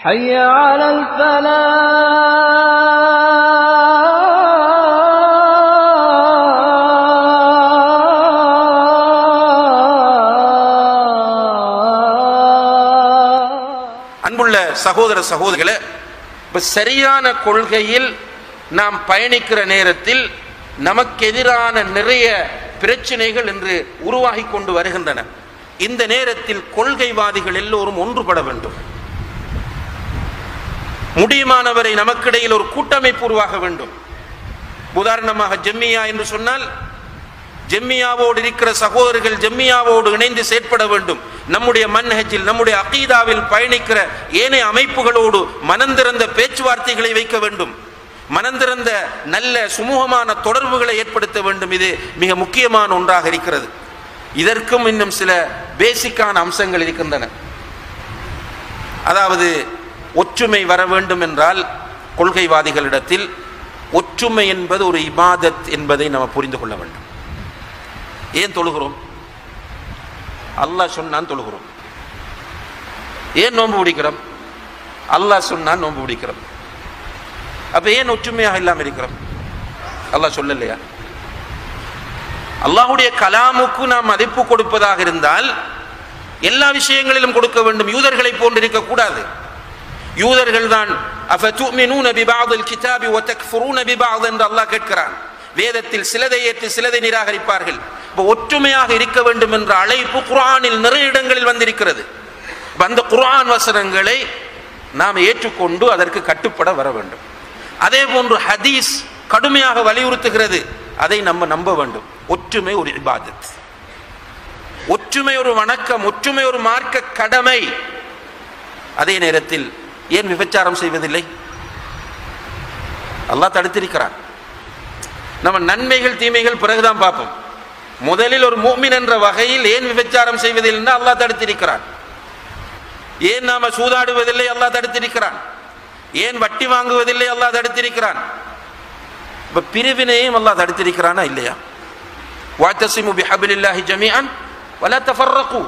حي على الفلاح அன்புள்ள சகோதர சகோதரிகளே இப்ப சரியான கொள்கையில் நாம் பயணிக்கிற நேரத்தில் நமக்கு எதிரான நிறைய பிரச்சனைகள் இன்று உருவாகி கொண்டு வருகின்றன இந்த நேரத்தில் கொள்கைவாதிகள் எல்லோரும் ஒன்றுபட வேண்டும் முடியுமானவரை நமக்கிடையில் ஒரு கூட்டமைப்பு உருவாக வேண்டும். உதாரணமாக ஜெம்மியா என்று சொன்னால் ஜெம்மியாவோடு இருக்கிற சகோதரர்கள் ஜெம்மியாவோடு இணைந்து செயற்பட வேண்டும். நம்முடைய மன்ஹஜில் நம்முடைய அகீதாவில் பயணிக்கிற ஏனைய அமைப்புகளோடு மனந்திறந்த பேச்சுவார்த்தைகளை வைக்க வேண்டும். மனந்திறந்த நல்ல சுமூகமான தொடர்புகளை ஏற்படுத்த வேண்டும். இது மிக முக்கியமான ஒன்றாக இருக்கிறது. இதற்கும் இன்னும் சில பேசிக்கான அம்சங்கள் இருக்கின்றன. அதாவது ஒற்றுமை வர வேண்டும் என்றால் கொள்கைவாதிகளிடத்தில் ஒற்றுமை என்பது ஒரு இபாதத் என்பதை நாம் புரிந்து கொள்ள வேண்டும். ஏன் தொழுகிறோம்? அல்லாஹ் சொன்னான் தொழுகிறோம். ஏன் நோன்பு பிடிக்கிறோம்? அல்லாஹ் சொன்னான் நோன்பு பிடிக்கிறோம். அப்போ ஏன் ஒற்றுமையாக இல்லாமல் இருக்கிறோம்? அல்லாஹ் சொல்லலையா? அல்லாஹுடைய கலாமுக்கு நாம் மதிப்பு கொடுப்பதாக இருந்தால் எல்லா விஷயங்களிலும் கொடுக்க வேண்டும். யூதர்களை போன்று இருக்கக்கூடாது. யூதர்கள் தான் கிதாபி என்று அல்லாஹ் கேட்கிறான். வேதத்தில் சிலதை ஏற்று சிலதை நிராகரிப்பார்கள். இப்போ ஒற்றுமையாக இருக்க வேண்டும் என்ற அழைப்பு குரானில் நிறைய இடங்களில் வந்திருக்கிறது. அந்த குரான் வசனங்களை நாம் ஏற்றுக்கொண்டு அதற்கு கட்டுப்பட வர வேண்டும். அதே போன்று ஹதீஸ் கடுமையாக வலியுறுத்துகிறது. அதை நம்ம நம்ப வேண்டும். ஒற்றுமை ஒரு இபாதத். ஒற்றுமை ஒரு வணக்கம் ஒற்றுமை ஒரு மார்க்க கடமை. அதே நேரத்தில் ஏன் விபச்சாரம் செய்வதில்லை? அல்லாஹ் தடுத்திருக்கிறான். நம்ம நன்மைகள் தீமைகள் பிறகுதான் பார்ப்போம். முதலில் ஒரு மூமின் என்ற வகையில் ஏன் விபச்சாரம் செய்வதில்லைன்னா அல்லாஹ் தடுத்திருக்கிறான். ஏன் நாம சூதாடுவதில்லை அல்லாஹ் தடுத்திருக்கிறான். ஏன் வட்டி வாங்குவதில்லை அல்லாஹ் தடுத்திருக்கிறான். இப்ப பிரிவினையும் அல்லாஹ் தடுத்திருக்கிறானா இல்லையா? வாத்தசிமு பிஹபிலில்லாஹி ஜமீஅன் வலா தஃபர்ரகு.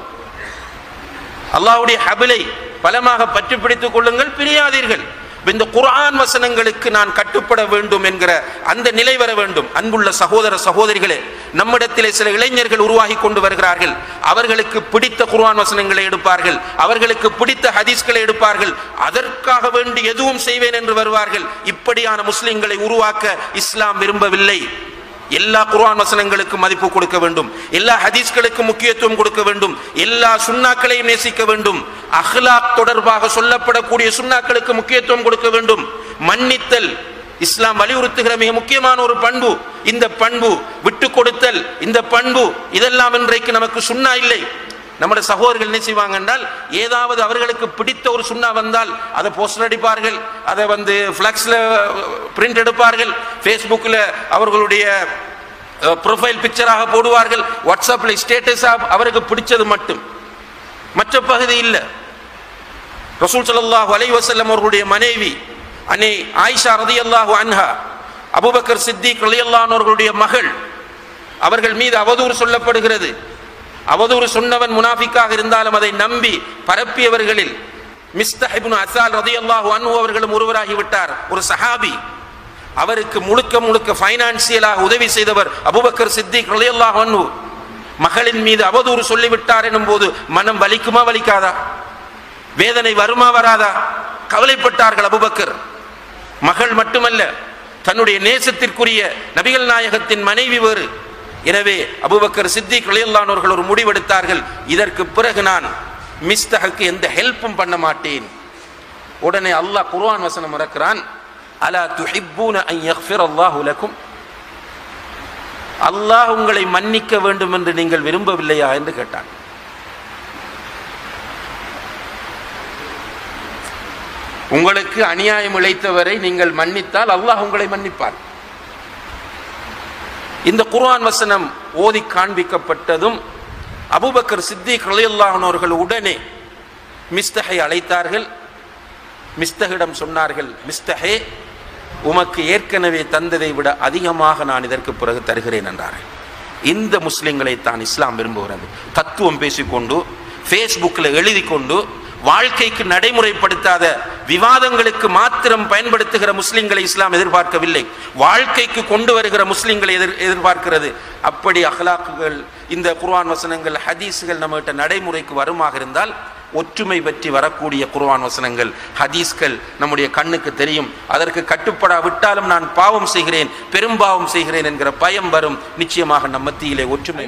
அல்லாஹ்வுடைய ஹபிலை பலமாக பற்றி பிடித்துக் கொள்ளுங்கள் பிரியாதீர்கள். இந்த குரான் வசனங்களுக்கு நான் கட்டுப்பட வேண்டும் என்கிற அந்த நிலை வர வேண்டும். அன்புள்ள சகோதர சகோதரிகளே நம்மிடத்திலே சில இளைஞர்கள் உருவாகி கொண்டு வருகிறார்கள். அவர்களுக்கு பிடித்த குர்ஆன் வசனங்களை எடுப்பார்கள். அவர்களுக்கு பிடித்த ஹதீஸ்களை எடுப்பார்கள். அதற்காக வேண்டி எதுவும் செய்வேன் என்று வருவார்கள். இப்படியான முஸ்லிம்களை உருவாக்க இஸ்லாம் விரும்பவில்லை. எல்லா குர்ஆன் வசனங்களுக்கு மதிப்பு கொடுக்க வேண்டும். எல்லா ஹதீஸ்களுக்கு முக்கியத்துவம் கொடுக்க வேண்டும். எல்லா சுண்ணாக்களையும் நேசிக்க வேண்டும். அஹ்லாக் தொடர்பாக சொல்லப்படக்கூடிய சுண்ணாக்களுக்கு முக்கியத்துவம் கொடுக்க வேண்டும். மன்னித்தல் இஸ்லாம் வலியுறுத்துகிற மிக முக்கியமான ஒரு பண்பு. இந்த பண்பு விட்டு கொடுத்தல் இந்த பண்பு இதெல்லாம் இன்றைக்கு நமக்கு சுண்ணா இல்லை. நம்முடைய சகோதரர்கள் என்ன செய்வாங்க என்றால் ஏதாவது அவர்களுக்கு பிடித்த ஒரு சுண்ணா வந்தால் அதை போஸ்டர் அடிப்பார்கள் அதை வந்து ஃப்ளக்ஸில் பிரிண்ட் எடுப்பார்கள் ஃபேஸ்புக்கில் அவர்களுடைய ப்ரொஃபைல் பிக்சராக போடுவார்கள் வாட்ஸ்அப்பில் ஸ்டேட்டஸாக அவருக்கு பிடிச்சது மட்டும். மற்ற பகுதி இல்லை. ரசூல் ஸல்லல்லாஹு அலை வசல்லம் அவர்களுடைய மனைவி அன்னை ஆயிஷா ரதி அல்லாஹு அன்ஹா அபூபக்கர் சித்திக் ரலியல்லாஹு அவர்களுடைய மகள் அவர்கள் மீது அவதூறு சொல்லப்படுகிறது. அவதூறு சொன்னவன் முனாஃபிக்காக இருந்தாலும் அதை நம்பி பரப்பியவர்களில் மிஸ்தஹிபுன் அசால் ரதியல்லாஹு அன்பு அவர்களும் ஒருவராகி விட்டார். ஒரு சஹாபி. அவருக்கு முழுக்க முழுக்க ஃபைனான்சியலாக உதவி செய்தவர் அபுபக்கர் சித்திக் ரலியல்லாஹு அன்பு மகளின் மீது அவதூறு சொல்லிவிட்டார் எனும் போது மனம் வலிக்குமா வலிக்காதா? வேதனை வருமா வராதா? கவலைப்பட்டார்கள் அபுபக்கர். மகள் மட்டுமல்ல தன்னுடைய நேசத்திற்குரிய நபிகள் நாயகத்தின் மனைவி வேறு. எனவே அபுபக்கர் சித்திக் ரலியல்லானவர்கள் ஒரு முடிவெடுத்தார்கள். இதற்கு பிறகு நான் மிஸ்தகுக்கு எந்த ஹெல்ப்பும் பண்ண மாட்டேன். உடனே அல்லாஹ் குர்ஆன் வசனம் இறக்கிறான் அலா துஹிப்பூன அன் யக்ஃபிர் அல்லாஹு லக்கும் அல்லாஹ் உங்களை மன்னிக்க வேண்டும் என்று நீங்கள் விரும்பவில்லையா என்று கேட்டான். உங்களுக்கு அநியாயம் இழைத்தவரை நீங்கள் மன்னித்தால் அல்லாஹ் உங்களை மன்னிப்பார். இந்த குர்ஆன் வசனம் ஓதி காண்பிக்கப்பட்டதும் அபூபக்கர் சித்திக் ரலியல்லாஹு உடனே மிஸ்தகை அழைத்தார்கள். மிஸ்தகிடம் சொன்னார்கள் மிஸ்தகே உமக்கு ஏற்கனவே தந்ததை விட அதிகமாக நான் இதற்கு பிறகு தருகிறேன் என்றார்கள். இந்த முஸ்லிம்களை தான் இஸ்லாம் விரும்புகிறது. தத்துவம் பேசிக்கொண்டு ஃபேஸ்புக்கில் எழுதி கொண்டு வாழ்க்கைக்கு நடைமுறைப்படுத்தாத விவாதங்களுக்கு மாத்திரம் பயன்படுத்துகிற முஸ்லிம்களை இஸ்லாம் எதிர்பார்க்கவில்லை. வாழ்க்கைக்கு கொண்டு வருகிற முஸ்லிம்களை எதிர் எதிர்பார்க்கிறது. அப்படி அகலாக்குகள் இந்த குர்வான் வசனங்கள் ஹதீஸ்கள் நம்மகிட்ட நடைமுறைக்கு வருமாக இருந்தால் ஒற்றுமை பற்றி வரக்கூடிய குர்வான் வசனங்கள் ஹதீஸ்கள் நம்முடைய கண்ணுக்கு தெரியும். அதற்கு கட்டுப்படா விட்டாலும் நான் பாவம் செய்கிறேன் பெரும்பாவம் செய்கிறேன் என்கிற பயம் வரும். நிச்சயமாக நம் மத்தியிலே ஒற்றுமை